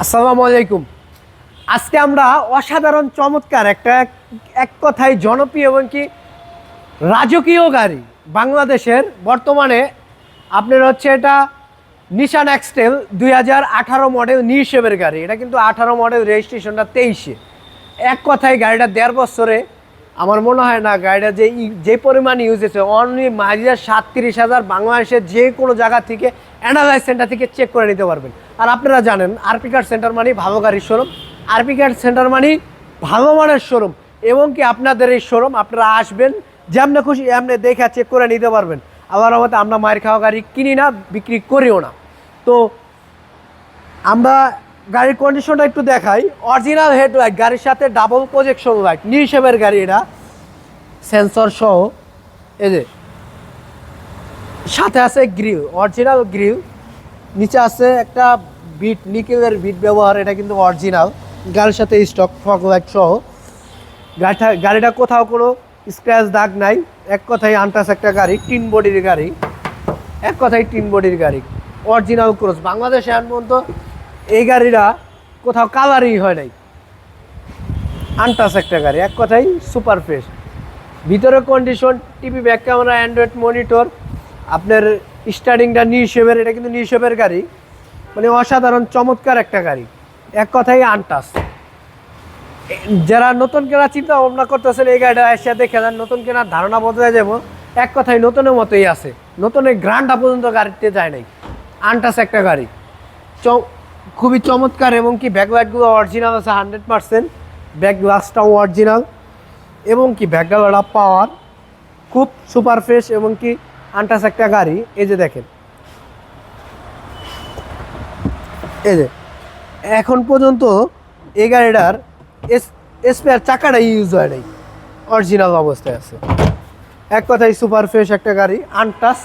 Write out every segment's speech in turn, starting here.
আসসালামু আলাইকুম। আজকে আমরা অসাধারণ চমৎকার একটা এক কথায় জনপ্রিয় এবং কি রাজকীয় গাড়ি বাংলাদেশের বর্তমানে আপনার হচ্ছে এটা নিশান এক্সটেল দুই হাজার আঠারো মডেল নিশেবের গাড়ি। এটা কিন্তু আঠারো মডেল রেজিস্ট্রেশনটা তেইশে। এক কথায় গাড়িটা দেড় বছরে আমার মনে হয় না গাড়িটা যে যে পরিমাণ ইউজ হয়েছে অনলি মাইলেজ সাতত্রিশ হাজার বাংলাদেশের যে কোনো জায়গা থেকে অ্যানালাইজ সেন্টার থেকে চেক করে নিতে পারবেন। আর আপনারা জানেন আরপি কার সেন্টার মানে ভালো গাড়ির শোরুম আরপি কার সেন্টার মানে ভালো মানের শোরুম এবং কি আপনাদের এই শোরুম আপনারা আসবেন, যেমনে খুশি এমনি দেখে চেক করে নিতে পারবেন। আবার আমাদের আমরা মায়ের খাওয়া গাড়ি কিনি না, বিক্রি করিও না। তো আমরা গাড়ির কন্ডিশনটা একটু দেখাই। অরিজিনাল হেডলাইট গাড়ির সাথে ডাবল প্রজেকশন লাইট নিশেবের গাড়ি এটা। সেন্সর সহ, এই যে। সাথে আছে গ্রিল অরিজিনাল গ্রিল নিচে আছে একটা বিট নিকেলের বিট ব্যবহার, এটা কিন্তু অরিজিনাল গাড়ির সাথে স্টক ফগ লাইট সহ। গাড়িটা গাড়িটা কোথাও কোনো স্ক্র্যাচ দাগ নাই। এক কথায় আনটাস একটা গাড়ি, টিন বডির গাড়ি। এক কথায় টিন বডির গাড়ি। অরিজিনাল ক্রস বাংলাদেশে এখন পর্যন্ত এই গাড়িটা কোথাও কালারই হয় নাই। আনটাস একটা গাড়ি, এক কথাই সুপার ফ্রেশ ভিতরে condition TV back camera android monitor আপনার স্টার্টিংটা নিশেবের এটা কিন্তু নিশেবের গাড়ি। মানে অসাধারণ, চমৎকার একটা গাড়ি। এক কথাই আনটাস যারা নতুন কেনা চিন্তা ভাবনা করতেছেন, এই গাড়িটা এসে দেখে যান, নতুন কেনার ধারণা বদলে যাব। এক কথায় নতুনের মতোই আছে। নতুনের গ্রান্ডটা পর্যন্ত গাড়িতে যায় নাই। আনটাস একটা গাড়ি। চ খুবই চমৎকার এবং কি ব্যাকলাইটগুলো অরিজিনাল আছে হান্ড্রেড পার্সেন্ট ব্যাক গ্লাসটাও অরিজিনাল এবং কি ব্যাকগ্রাউন্ড পাওয়ার খুব সুপার ফ্রেশ এবং কি আনটাস একটা গাড়ি। এই যে দেখেন। এই যে, এখন পর্যন্ত এই গাড়িটার স্পেয়ার চাকাটা ইউজ হয় নাই। অরিজিনাল অবস্থায় আছে। এক কথায় সুপার ফ্রেশ একটা গাড়ি, আনটাস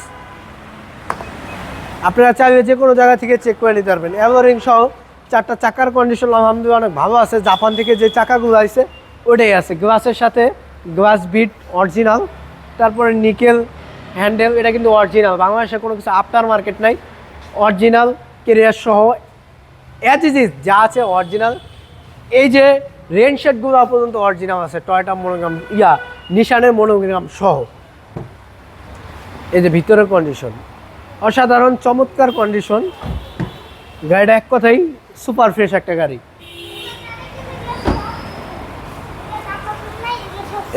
আপনারা চাইলে যে কোনো জায়গা থেকে চেক করে নিতে পারবেন। এভারিং সহ চারটা চাকার কন্ডিশন আলহামদুলিল্লাহ অনেক ভালো আছে। জাপান থেকে যে চাকাগুলো আছে ওটাই আছে। গ্লাসের সাথে গ্লাস বিট অরিজিনাল তারপরে নিকেল হ্যান্ডেল এটা কিন্তু অরিজিনাল বাংলাদেশে কোনো কিছু আফটার মার্কেট নাই। অরিজিনাল কেরিয়ার সহ ইজ ইজ যা আছে অরিজিনাল এই যে রেন শেডগুলো পর্যন্ত অরিজিনাল আছে টয়টা মনোগ্রাম ইয়া নিশানের মনোগ্রাম সহ। এই যে ভিতরের কন্ডিশন অসাধারণ, চমৎকার কন্ডিশন গাড়িটা এক কথাই সুপার ফ্রেশ একটা গাড়ি।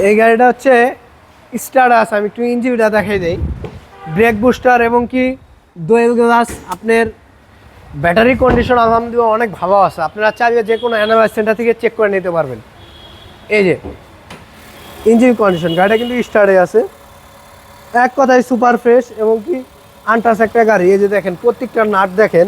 এই গাড়িটা হচ্ছে স্টার আছে আমি একটু ইঞ্জিনটা দেখাই দেই। ব্রেক বুস্টার এবং কি দোয়েল গ্লাস আপনার ব্যাটারি কন্ডিশন আলহামদুলিল্লাহ অনেক ভালো আছে। আপনারা চাইলে যে কোনো অ্যানালাইজ সেন্টার থেকে চেক করে নিতে পারবেন। এই যে ইঞ্জিন কন্ডিশন গাড়িটা কিন্তু স্টারে আছে। এক কথায় সুপার ফ্রেশ এবং কি আনটাস একটা গাড়ি, এই যে দেখেন, প্রত্যেকটা নাট দেখেন,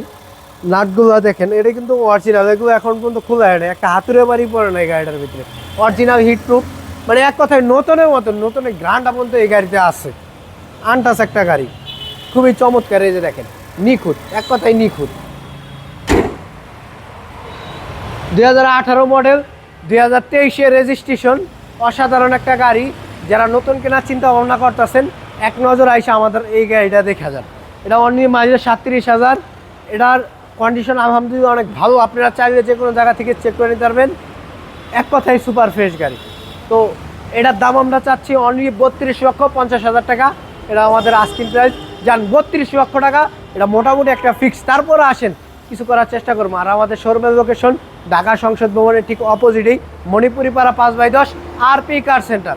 নাটগুলো দেখেন, এটা কিন্তু অরিজিনাল এগুলো এখন পর্যন্ত খোলা হয় না একটা হাতুড়ে বাড়ি পড়ে না এই গাড়িটার ভিতরে। অরিজিনাল হিট প্রুফ মানে এক কথায় নতুনের মতন, নতুনের গ্রান্ড পর্যন্ত এই গাড়িতে আছে। আনটাস একটা গাড়ি, খুবই চমৎকার, এই যে দেখেন, নিখুঁত, এক কথায় নিখুঁত। দুই হাজার আঠারো মডেল দুই হাজার তেইশে রেজিস্ট্রেশন অসাধারণ একটা গাড়ি, যারা নতুন কেনার চিন্তা ভাবনা করতেছেন এক নজর আইসে আমাদের এই গাড়িটা দেখা যান এটা অনলি মাইলেজ সাতত্রিশ হাজার। এটার কন্ডিশন আলহামদুলিল্লাহ অনেক ভালো। আপনারা চাইলে যে কোনো জায়গা থেকে চেক করে নিতে পারবেন। এক কথায় সুপার ফ্রেশ গাড়ি। তো এটার দাম আমরা চাচ্ছি অনলি বত্রিশ লক্ষ পঞ্চাশ হাজার টাকা। এটা আমাদের আস্কিং প্রাইস যান, বত্রিশ লক্ষ টাকা। এটা মোটামুটি একটা ফিক্স তারপরে আসেন, কিছু করার চেষ্টা করব। আর আমাদের শোরুমের লোকেশন ঢাকা সংসদ ভবনের ঠিক অপোজিটেই মণিপুরি পাড়া পাঁচ বাই দশ আর পি কার সেন্টার